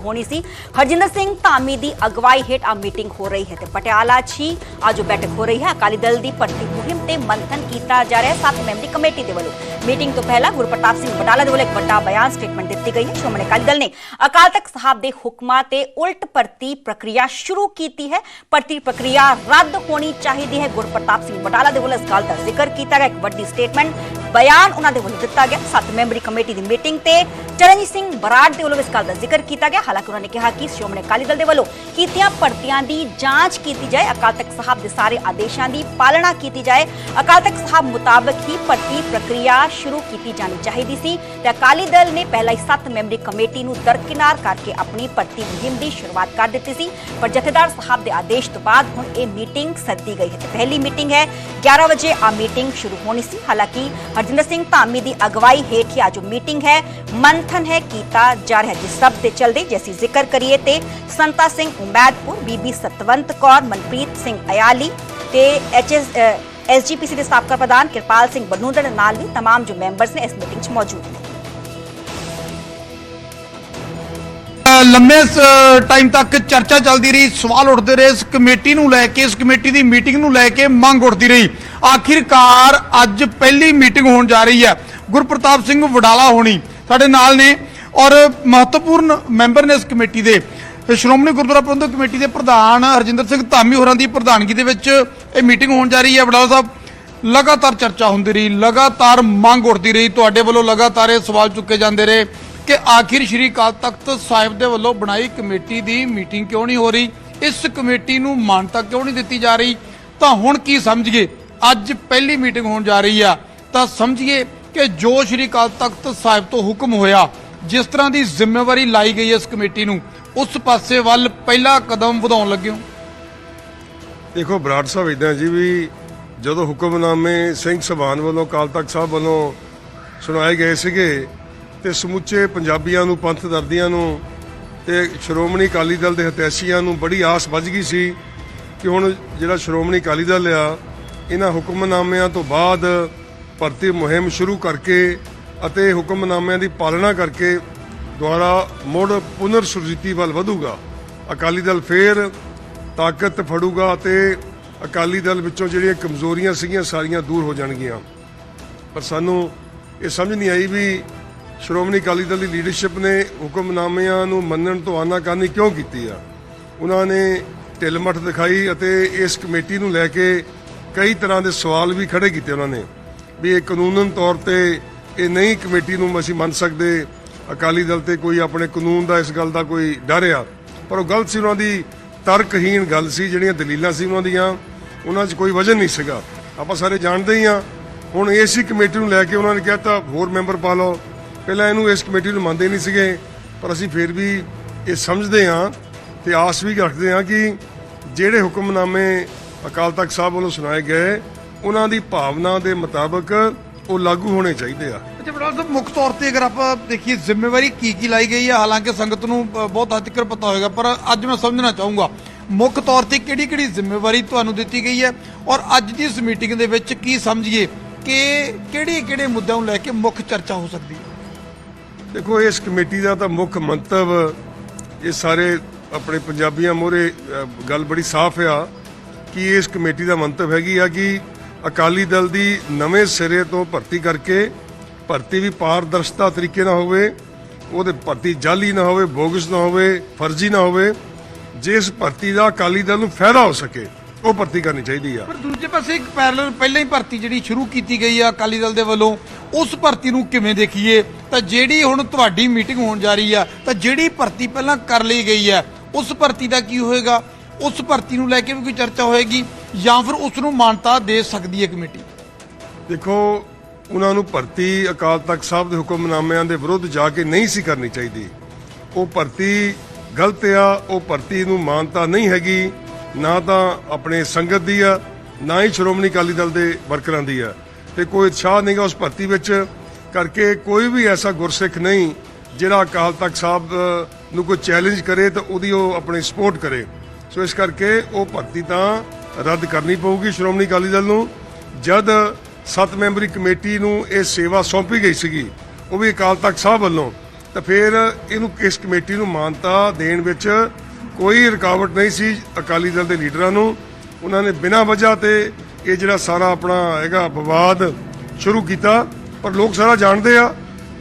ਹੋਣੀ ਸੀ ਹਰਜਿੰਦਰ ਸਿੰਘ ਧਾਮੀ ਦੀ ਅਗਵਾਈ ਹੇਠ ਆ ਮੀਟਿੰਗ ਹੋ ਰਹੀ ਹੈ ਤੇ ਪਟਿਆਲਾ 'ਚ ਹੀ ਅੱਜ ਬੈਠਕ ਹੋ ਰਹੀ ਹੈ ਅਕਾਲੀ ਦਲ ਦੀ ਭਰਤੀ ਮੁਹਿੰਮ ਤੇ ਮੰਥਨ ਕੀਤਾ ਜਾ ਰਿਹਾ ਹੈ ਸੱਤ ਮੈਂਬਰੀ ਕਮੇਟੀ ਦੇ ਵੱਲੋਂ ਮੀਟਿੰਗ ਤੋਂ ਪਹਿਲਾਂ ਗੁਰਪ੍ਰਤਾਪ ਸਿੰਘ ਬਟਾਲਾ ਦੇ ਵੱਲੋਂ ਇੱਕ ਵੱਡਾ ਬਿਆਨ ਸਟੇਟਮੈਂਟ ਦਿੱਤੀ ਗਈ ਹੈ ਸ਼੍ਰੋਮਣੀ ਅਕਾਲੀ ਦਲ ਨੇ ਅਕਾਲ ਤਖਤ ਸਾਹਿਬ ਦੇ ਹੁਕਮਾਂ ਤੇ ਉਲਟ ਭਰਤੀ ਪ੍ਰਕਿਰਿਆ ਸ਼ੁਰੂ ਕੀਤੀ ਹੈ ਭਰਤੀ ਪ੍ਰਕਿਰਿਆ ਰੱਦ ਹੋਣੀ ਚਾਹੀਦੀ ਹੈ ਗੁਰਪ੍ਰਤਾਪ ਸਿੰਘ ਬਟਾਲਾ ਦੇ ਵੱਲੋਂ ਇਸ ਗੱਲ ਦਾ ਜ਼ਿਕਰ ਕੀਤਾ ਗਿਆ ਇੱਕ ਵੱਡੀ ਸਟੇਟਮੈਂਟ ਬਿਆਨ ਉਹਨਾਂ ਦੇ ਵੱਲੋਂ ਦਿੱਤਾ ਗਿਆ। ਸੱਤ ਮੈਂਬਰੀ ਕਮੇਟੀ ਦੀ ਮੀਟਿੰਗ ਤੇ ਚਰਨਜੀਤ ਸਿੰਘ ਬਰਾੜ ਦੇ ਵੱਲੋਂ ਇਸ ਗੱਲ ਦਾ ਜ਼ਿਕਰ ਕੀਤਾ ਗਿਆ। ਹਾਲਾਂਕਿ ਉਹਨਾਂ ਨੇ ਕਿਹਾ ਕਿ ਸ਼੍ਰੋਮਣੀ ਅਕਾਲੀ ਦਲ ਦੇ ਵੱਲੋਂ ਕੀਤੀਆਂ ਭਰਤੀਆਂ ਦੀ ਜਾਂਚ ਕੀਤੀ ਜਾਏ। ਅਕਾਲ ਤਖਤ ਸਾਹਿਬ ਦੇ ਸਾਰੇ ਆਦੇਸ਼ਾਂ ਦੀ ਪਾਲਣਾ ਕੀਤੀ ਜਾਏ। ਅਕਾਲ ਤਖਤ ਸਾਹਿਬ ਮੁਤਾਬਕ ਹੀ ਭਰਤੀ ਪ੍ਰਕਿਰਿਆ ਸ਼ੁਰੂ ਕੀਤੀ ਜਾਣੀ ਚਾਹੀਦੀ ਸੀ ਤੇ ਅਕਾਲੀ ਦਲ ਨੇ ਪਹਿਲਾਂ ਹੀ ਸੱਤ ਮੈਂਬਰੀ ਕਮੇਟੀ ਨੂੰ ਦਰਕਿਨਾਰ ਕਰਕੇ ਆਪਣੀ ਭਰਤੀ ਮੁਹਿੰਮ ਦੀ ਸ਼ੁਰੂਆਤ ਕਰ ਦਿੱਤੀ ਸੀ। ਪਰ ਜਥੇਦਾਰ ਸਾਹਿਬ ਦੇ ਆਦੇਸ਼ ਤੋਂ ਬਾਅਦ ਹੁਣ ਇਹ ਮੀਟਿੰਗ ਸੱਦੀ ਗਈ ਹੈ। ਤੇ ਪਹਿਲੀ ਮੀਟਿੰਗ ਹੈ। 11 ਵਜੇ ਆ ਮੀਟਿੰਗ ਸ਼ੁਰੂ ਹੋਣੀ ਸੀ। ਹਾਲਾਂਕਿ ਹਰਜਿੰਦਰ ਸਿੰਘ ਧਾਮੀ ਦੀ ਅਗਵਾਈ ਹੇਠ ਹੀ ਆ ਜੋ ਮੀਟਿੰਗ ਹੈ ਮੰਥਨ ਹੈ ਕੀਤਾ ਜਾ ਰਿਹਾ ਹੈ ਜਿਸ ਸਭ ਦੇ ਚਲਦੇ ਜੇ ਅਸੀਂ ਜ਼ਿਕਰ ਕਰੀਏ ਤੇ ਸੰਤਾ ਸਿੰਘ ਉਮੈਦਪੁਰ ਬੀਬੀ ਸਤਵੰਤ ਕੌਰ ਮਨਪ੍ਰੀਤ ਸਿੰਘ ਅਯਾਲੀ ਤੇ ਐਚਐਸ ਐਸਜੀਪੀਸੀ ਦੇ ਸਾਬਕਾ ਪ੍ਰਧਾਨ ਕਿਰਪਾਲ ਸਿੰਘ ਬਨੂੰਦੜ ਨਾਲ ਵੀ तमाम ਜੋ ਮੈਂਬਰਸ ਨੇ ਇਸ ਮੀਟਿੰਗ 'ਚ ਮੌਜੂਦ ਨੇ ਲੰਮੇ ਸ- ਟਾਈਮ ਤੱਕ ਚਰਚਾ ਚੱਲਦੀ ਰਹੀ, ਸਵਾਲ ਉੱਠਦੇ ਰਹੇ, ਇਸ ਕਮੇਟੀ ਨੂੰ ਲੈ ਕੇ, ਇਸ ਕਮੇਟੀ ਦੀ ਮੀਟਿੰਗ ਨੂੰ ਲੈ ਕੇ ਮੰਗ ਉੱਠਦੀ ਰਹੀ। ਆਖਿਰਕਾਰ ਅੱਜ ਪਹਿਲੀ ਮੀਟਿੰਗ ਹੋਣ ਜਾ ਰਹੀ ਹੈ। ਗੁਰਪ੍ਰਤਾਪ ਸਿੰਘ ਵਡਾਲਾ ਹੋਣੀ ਸਾਡੇ ਨਾਲ ਨੇ ਔਰ ਮਹੱਤਵਪੂਰਨ ਮੈਂਬਰ ਨੇ ਇਸ ਕਮੇਟੀ ਦੇ। ਸ਼੍ਰੋਮਣੀ ਗੁਰਦੁਆਰਾ ਪ੍ਰਬੰਧਕ ਕਮੇਟੀ ਦੇ ਪ੍ਰਧਾਨ ਹਰਜਿੰਦਰ ਸਿੰਘ ਧਾਮੀ ਹੋਰਾਂ ਦੀ ਪ੍ਰਧਾਨਗੀ ਦੇ ਵਿੱਚ ਇਹ ਮੀਟਿੰਗ ਹੋਣ ਜਾ ਰਹੀ ਹੈ। ਵਡਾਲਾ ਸਾਹਿਬ, ਲਗਾਤਾਰ ਚਰਚਾ ਹੁੰਦੀ ਰਹੀ, ਲਗਾਤਾਰ ਮੰਗ ਉੱਠਦੀ ਰਹੀ। ਤੁਹਾਡੇ ਵੱਲੋਂ ਲਗਾਤਾਰ ਇਹ ਸਵਾਲ ਚੁੱਕੇ ਜਾਂਦੇ ਰਹੇ। ਕਿ ਆਖਿਰ ਸ਼੍ਰੀ ਅਕਾਲ ਤਖਤ ਸਾਹਿਬ ਦੇ ਵੱਲੋਂ ਬਣਾਈ ਕਮੇਟੀ ਦੀ ਮੀਟਿੰਗ ਕਿਉਂ ਨਹੀਂ ਹੋ ਰਹੀ? ਇਸ ਕਮੇਟੀ ਨੂੰ ਮਾਨਤਾ ਕਿਉਂ ਨਹੀਂ ਦਿੱਤੀ ਜਾ ਰਹੀ? ਤਾਂ ਹੁਣ ਕੀ ਸਮਝੀਏ? ਅੱਜ ਪਹਿਲੀ ਮੀਟਿੰਗ ਹੋਣ ਜਾ ਰਹੀ ਆ। ਤਾਂ ਸਮਝੀਏ ਕਿ ਜੋ ਸ਼੍ਰੀ ਅਕਾਲ ਤਖਤ ਸਾਹਿਬ ਤੋਂ ਹੁਕਮ ਹੋਇਆ, ਜਿਸ ਤਰ੍ਹਾਂ ਦੀ ਜ਼ਿੰਮੇਵਾਰੀ ਲਾਈ ਗਈ ਇਸ ਕਮੇਟੀ ਨੂੰ, ਉਸ ਪਾਸੇ ਵੱਲ ਪਹਿਲਾ ਕਦਮ ਵਧਾਉਣ ਲੱਗੇ ਹੋ ਦੇਖੋ, ਬਰਾੜ ਸਾਹਿਬ ਇਦਾਂ ਜੀ ਵੀ ਜਦੋਂ ਹੁਕਮਨਾਮੇ ਸਿੰਘ ਸਭਾਨ ਵੱਲੋਂ, ਅਕਾਲ ਤਖਤ ਸਾਹਿਬ ਵੱਲੋਂ ਸੁਣਾਏ ਗਏ ਸੀਗੇ ਤੇ ਸਮੁੱਚੇ ਪੰਜਾਬੀਆਂ ਨੂੰ, ਪੰਥ ਦਰਦੀਆਂ ਨੂੰ ਤੇ ਸ਼੍ਰੋਮਣੀ ਅਕਾਲੀ ਦਲ ਦੇ ਹਤੈਸ਼ੀਆਂ ਨੂੰ ਬੜੀ ਆਸ ਵੱਜ ਗਈ ਸੀ ਕਿ ਹੁਣ ਜਿਹੜਾ ਸ਼੍ਰੋਮਣੀ ਅਕਾਲੀ ਦਲ ਆ, ਇਹਨਾਂ ਹੁਕਮਨਾਮਿਆਂ ਤੋਂ ਬਾਅਦ ਭਰਤੀ ਮੁਹਿੰਮ ਸ਼ੁਰੂ ਕਰਕੇ ਅਤੇ ਹੁਕਮਨਾਮਿਆਂ ਦੀ ਪਾਲਣਾ ਕਰਕੇ ਦੁਆਰਾ ਮੁੜ ਪੁਨਰ ਸੁਰਜੀਤੀ ਵੱਲ ਵਧੂਗਾ। ਅਕਾਲੀ ਦਲ ਫੇਰ ਤਾਕਤ ਫੜੂਗਾ ਤੇ ਅਕਾਲੀ ਦਲ ਵਿੱਚੋਂ ਜਿਹੜੀਆਂ ਕਮਜ਼ੋਰੀਆਂ ਸੀਗੀਆਂ, ਸਾਰੀਆਂ ਦੂਰ ਹੋ ਜਾਣਗੀਆਂ। ਪਰ ਸਾਨੂੰ ਇਹ ਸਮਝ ਨਹੀਂ ਆਈ ਵੀ ਸ਼੍ਰੋਮਣੀ ਅਕਾਲੀ ਦਲ ਦੀ ਲੀਡਰਸ਼ਿਪ ਨੇ ਹੁਕਮਨਾਮਿਆਂ ਨੂੰ ਮੰਨਣ ਤੋਂ ਆਨਾਕਾਨੀ ਕਿਉਂ ਕੀਤੀ ਆ? ਉਹਨਾਂ ਨੇ ਢਿੱਲਮੱਠ ਦਿਖਾਈ ਅਤੇ ਇਸ ਕਮੇਟੀ ਨੂੰ ਲੈ ਕੇ ਕਈ ਤਰ੍ਹਾਂ ਦੇ ਸਵਾਲ ਵੀ ਖੜੇ ਕੀਤੇ ਉਹਨਾਂ ਨੇ ਵੀ ਇਹ ਕਾਨੂੰਨਨ ਤੌਰ ਤੇ ਇਹ ਨਹੀਂ ਕਮੇਟੀ ਨੂੰ ਅਸੀਂ ਮੰਨ ਸਕਦੇ, ਅਕਾਲੀ ਦਲ ਤੇ ਕੋਈ ਆਪਣੇ ਕਾਨੂੰਨ ਦਾ ਇਸ ਗੱਲ ਦਾ ਕੋਈ ਡਰ ਆ। ਪਰ ਉਹ ਗਲਤ ਸੀ, ਉਹਨਾਂ ਦੀ ਤਰਕਹੀਣ ਗੱਲ ਸੀ, ਜਿਹੜੀਆਂ ਦਲੀਲਾਂ ਸੀ ਉਹਨਾਂ ਦੀਆਂ, ਉਹਨਾਂ 'ਚ ਕੋਈ ਵਜਨ ਨਹੀਂ ਸੀਗਾ। ਆਪਾਂ ਸਾਰੇ ਜਾਣਦੇ ਹੀ ਆ। ਹੁਣ ਏਸੀ ਕਮੇਟੀ ਨੂੰ ਲੈ ਕੇ ਉਹਨਾਂ ਨੇ ਕਿਹਾ ਤਾਂ ਹੋਰ ਮੈਂਬਰ ਪਾ ਲਓ। ਪਹਿਲਾਂ ਇਹਨੂੰ ਇਸ ਕਮੇਟੀ ਨੂੰ ਮੰਨਦੇ ਨਹੀਂ ਸੀਗੇ, ਪਰ ਅਸੀਂ ਫਿਰ ਵੀ ਇਹ ਸਮਝਦੇ ਹਾਂ ਤੇ ਆਸ ਵੀ ਰੱਖਦੇ ਹਾਂ ਕਿ ਜਿਹੜੇ ਹੁਕਮਨਾਮੇ ਅਕਾਲ ਤਖਤ ਸਾਹਿਬ ਵੱਲੋਂ ਸੁਣਾਏ ਗਏ, ਉਹਨਾਂ ਦੀ ਭਾਵਨਾ ਦੇ ਮੁਤਾਬਕ ਉਹ ਲਾਗੂ ਹੋਣੇ ਚਾਹੀਦੇ ਆ। ਅੱਛਾ ਬਰਾੜ ਸਾਹਿਬ, ਮੁੱਖ ਤੌਰ ਤੇ ਅਗਰ ਆਪਾਂ ਦੇਖੀਏ ਜ਼ਿੰਮੇਵਾਰੀ ਕੀ ਕੀ ਲਾਈ ਗਈ ਆ, ਹਾਲਾਂਕਿ ਸੰਗਤ ਨੂੰ ਬਹੁਤ ਹੱਦ ਤੱਕ ਪਤਾ ਹੋਏਗਾ, ਪਰ ਅੱਜ ਮੈਂ ਸਮਝਣਾ ਚਾਹੂੰਗਾ, ਮੁੱਖ ਤੌਰ ਤੇ ਕਿਹੜੀ ਕਿਹੜੀ ਜ਼ਿੰਮੇਵਾਰੀ ਤੁਹਾਨੂੰ ਦਿੱਤੀ ਗਈ ਹੈ ਔਰ ਅੱਜ ਦੀ ਇਸ ਮੀਟਿੰਗ ਦੇ ਵਿੱਚ ਕੀ ਸਮਝੀਏ ਕਿ ਕਿਹੜੇ ਕਿਹੜੇ ਮੁੱਦਿਆਂ ਨੂੰ ਲੈ ਕੇ ਮੁੱਖ ਚਰਚਾ ਹੋ ਸਕਦੀ ਹੈ? ਦੇਖੋ, ਇਸ ਕਮੇਟੀ ਦਾ ਤਾਂ ਮੁੱਖ ਮੰਤਵ ਇਹ ਸਾਰੇ ਆਪਣੇ ਪੰਜਾਬੀਆਂ ਮੋਰੇ ਗੱਲ ਬੜੀ ਸਾਫ਼ ਆ ਕਿ ਇਸ ਕਮੇਟੀ ਦਾ ਮੰਤਵ ਹੈਗੀ ਆ ਕਿ ਅਕਾਲੀ ਦਲ ਦੀ ਨਵੇਂ ਸਿਰੇ ਤੋਂ ਭਰਤੀ ਕਰਕੇ ਭਰਤੀ ਵੀ ਪਾਰਦਰਸ਼ਤਾ ਤਰੀਕੇ ਨਾਲ ਹੋਵੇ, ਉਹਦੇ ਭਰਤੀ ਜਾਲੀ ਨਾ ਹੋਵੇ, ਬੋਗਸ ਨਾ ਹੋਵੇ, ਫਰਜ਼ੀ ਨਾ ਹੋਵੇ, ਜਿਸ ਭਰਤੀ ਦਾ ਅਕਾਲੀ ਦਲ ਨੂੰ ਫਾਇਦਾ ਹੋ ਸਕੇ। ਉਹ ਭਰਤੀ ਕਰਨੀ ਚਾਹੀਦੀ ਆ। ਪਰ ਦੂਜੇ ਪਾਸੇ ਇੱਕ ਪੈਰਲਲ ਪਹਿਲਾਂ ਹੀ ਭਰਤੀ ਜਿਹੜੀ ਸ਼ੁਰੂ ਕੀਤੀ ਗਈ ਆ ਅਕਾਲੀ ਦਲ ਦੇ ਵੱਲੋਂ ਉਸ ਭਰਤੀ ਨੂੰ ਕਿਵੇਂ ਦੇਖੀਏ? ਤਾਂ ਜਿਹੜੀ ਹੁਣ ਤੁਹਾਡੀ ਮੀਟਿੰਗ ਹੋਣ ਜਾ ਰਹੀ ਆ ਤਾਂ ਜਿਹੜੀ ਭਰਤੀ ਪਹਿਲਾਂ ਕਰ ਲਈ ਗਈ ਆ ਉਸ ਭਰਤੀ ਦਾ ਕੀ ਹੋਏਗਾ? ਉਸ ਭਰਤੀ ਨੂੰ ਲੈ ਕੇ ਵੀ ਕੋਈ ਚਰਚਾ ਹੋਏਗੀ ਜਾਂ ਫਿਰ ਉਸ ਨੂੰ ਮਾਨਤਾ ਦੇ ਸਕਦੀ ਹੈ ਕਮੇਟੀ? ਦੇਖੋ ਉਹਨਾਂ ਨੂੰ ਭਰਤੀ ਅਕਾਲ ਤਖਤ ਸਾਹਿਬ ਦੇ ਹੁਕਮਨਾਮਿਆਂ ਦੇ ਵਿਰੁੱਧ ਜਾ ਕੇ ਨਹੀਂ ਸੀ ਕਰਨੀ ਚਾਹੀਦੀ। ਉਹ ਭਰਤੀ ਗਲਤ ਆ ਉਹ ਭਰਤੀ ਨੂੰ ਮਾਨਤਾ ਨਹੀਂ ਹੈਗੀ। ਨਾ ਤਾਂ ਆਪਣੇ ਸੰਗਤ ਦੀ ਆ, ਨਾ ਹੀ ਸ਼੍ਰੋਮਣੀ ਅਕਾਲੀ ਦਲ ਦੇ ਵਰਕਰਾਂ ਦੀ ਆ। ਤੇ ਕੋਈ ਉਤਸ਼ਾਹ ਨਹੀਂਗਾ ਉਸ ਭਰਤੀ ਵਿੱਚ, ਕਰਕੇ ਕੋਈ ਵੀ ਐਸਾ ਗੁਰਸਿੱਖ ਨਹੀਂ ਜਿਹੜਾ ਅਕਾਲ ਤਖਤ ਸਾਹਿਬ ਨੂੰ ਕੋਈ ਚੈਲੰਜ ਕਰੇ ਤਾਂ ਉਹਦੀ ਉਹ ਆਪਣੀ ਸਪੋਰਟ ਕਰੇ। ਸੋ ਇਸ ਕਰਕੇ ਉਹ ਭਰਤੀ ਤਾਂ ਰੱਦ ਕਰਨੀ ਪਊਗੀ ਸ਼੍ਰੋਮਣੀ ਅਕਾਲੀ ਦਲ ਨੂੰ। ਜਦ ਸੱਤ ਮੈਂਬਰੀ ਕਮੇਟੀ ਨੂੰ ਇਹ ਸੇਵਾ ਸੌਂਪੀ ਗਈ ਸੀਗੀ, ਉਹ ਵੀ ਅਕਾਲ ਤਖਤ ਸਾਹਿਬ ਵੱਲੋਂ, ਤਾਂ ਫਿਰ ਇਹਨੂੰ ਇਸ ਕਮੇਟੀ ਨੂੰ ਮਾਨਤਾ ਦੇਣ ਵਿੱਚ ਕੋਈ ਰੁਕਾਵਟ ਨਹੀਂ ਸੀ ਅਕਾਲੀ ਦਲ ਦੇ ਲੀਡਰਾਂ ਨੂੰ। ਉਹਨਾਂ ਨੇ ਬਿਨਾਂ ਵਜ੍ਹਾ ਤੇ ਇਹ ਜਿਹੜਾ ਸਾਰਾ ਆਪਣਾ ਹੈਗਾ ਵਿਵਾਦ ਸ਼ੁਰੂ ਕੀਤਾ। ਪਰ ਲੋਕ ਸਾਰਾ ਜਾਣਦੇ ਆ,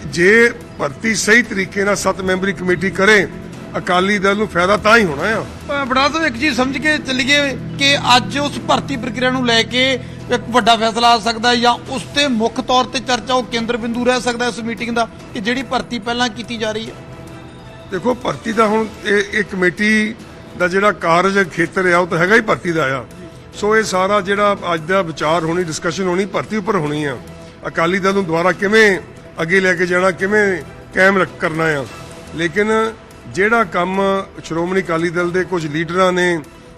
ਜੇ ਭਰਤੀ ਸਹੀ ਤਰੀਕੇ ਨਾਲ ਸੱਤ ਮੈਂਬਰੀ ਕਮੇਟੀ ਕਰੇ, ਅਕਾਲੀ ਦਲ ਨੂੰ ਫਾਇਦਾ ਤਾਂ ਹੀ ਹੋਣਾ ਆ। ਬੜਾ ਸਾਹਿਬ ਇੱਕ ਚੀਜ਼ ਸਮਝ ਕੇ ਚੱਲੀਏ ਕਿ ਅੱਜ ਉਸ ਭਰਤੀ ਪ੍ਰਕਿਰਿਆ ਨੂੰ ਲੈ ਕੇ ਇੱਕ ਵੱਡਾ ਫੈਸਲਾ ਆ ਸਕਦਾ ਜਾਂ ਉਸ ਤੇ ਮੁੱਖ ਤੌਰ ਤੇ ਚਰਚਾ ਉਹ ਕੇਂਦਰ ਬਿੰਦੂ ਰਹਿ ਸਕਦਾ ਇਸ ਮੀਟਿੰਗ ਦਾ ਕਿ ਜਿਹੜੀ ਭਰਤੀ ਪਹਿਲਾਂ ਕੀਤੀ ਜਾ ਰਹੀ ਹੈ। ਦੇਖੋ ਭਰਤੀ ਦਾ ਹੁਣ ਇਹ ਇਹ ਕਮੇਟੀ ਦਾ ਜਿਹੜਾ ਕਾਰਜ ਖੇਤਰ ਆ ਉਹ ਤਾਂ ਹੈਗਾ ਹੀ ਭਰਤੀ ਦਾ ਆ। ਸੋ ਇਹ ਸਾਰਾ ਜਿਹੜਾ ਅੱਜ ਦਾ ਵਿਚਾਰ ਹੋਣੀ ਡਿਸਕਸ਼ਨ ਹੋਣੀ ਭਰਤੀ ਉੱਪਰ ਹੋਣੀ ਆ। ਅਕਾਲੀ ਦਲ ਨੂੰ ਦੁਬਾਰਾ ਕਿਵੇਂ ਅੱਗੇ ਲੈ ਕੇ ਜਾਣਾ ਕਿਵੇਂ ਕਾਇਮ ਰੱਖ ਕਰਨਾ ਆ। ਲੇਕਿਨ ਜਿਹੜਾ ਕੰਮ ਸ਼੍ਰੋਮਣੀ ਅਕਾਲੀ ਦਲ ਦੇ ਕੁਝ ਲੀਡਰਾਂ ਨੇ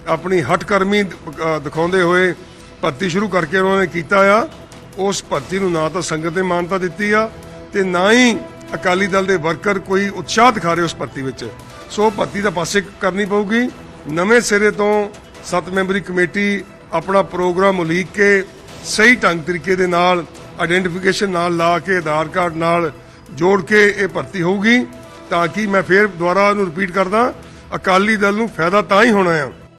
ਆਪਣੀ ਹਟਕਰਮੀ ਅ, ਦਿਖਾਉਂਦੇ ਹੋਏ ਭਰਤੀ ਸ਼ੁਰੂ ਕਰਕੇ ਉਹਨਾਂ ਨੇ ਕੀਤਾ ਆ ਉਸ ਭਰਤੀ ਨੂੰ ਨਾ ਤਾਂ ਸੰਗਤ ਨੇ ਮਾਨਤਾ ਦਿੱਤੀ ਆ ਤੇ ਨਾ ਹੀ ਅਕਾਲੀ ਦਲ ਦੇ ਵਰਕਰ ਕੋਈ ਉਤਸ਼ਾਹ ਦਿਖਾ ਰਹੇ ਉਸ ਭਰਤੀ ਵਿੱਚ। ਸੋ ਭਰਤੀ ਦਾ ਪਾਸੇ ਕਰਨੀ ਪਊਗੀ। ਨਵੇਂ ਸਿਰੇ ਤੋਂ ਸੱਤ ਮੈਂਬਰੀ ਕਮੇਟੀ ਆਪਣਾ ਪ੍ਰੋਗਰਾਮ ਉਲੀਕ ਕੇ ਸਹੀ ਢੰਗ ਤਰੀਕੇ ਦੇ ਨਾਲ ਆਇਡੈਂਟੀਫਿਕੇਸ਼ਨ ਨਾਲ ਲਾ ਕੇ ਆਧਾਰ ਕਾਰਡ ਨਾਲ ਜੋੜ ਕੇ ਇਹ ਭਰਤੀ ਹੋਊਗੀ। ਤਾਂ ਕਿ ਮੈਂ ਫੇਰ ਦੁਬਾਰਾ ਉਹਨੂੰ ਰਿਪੀਟ ਕਰਦਾ, ਅਕਾਲੀ ਦਲ ਨੂੰ ਫਾਇਦਾ ਤਾਂ ਹੀ ਹੋਣਾ ਆ।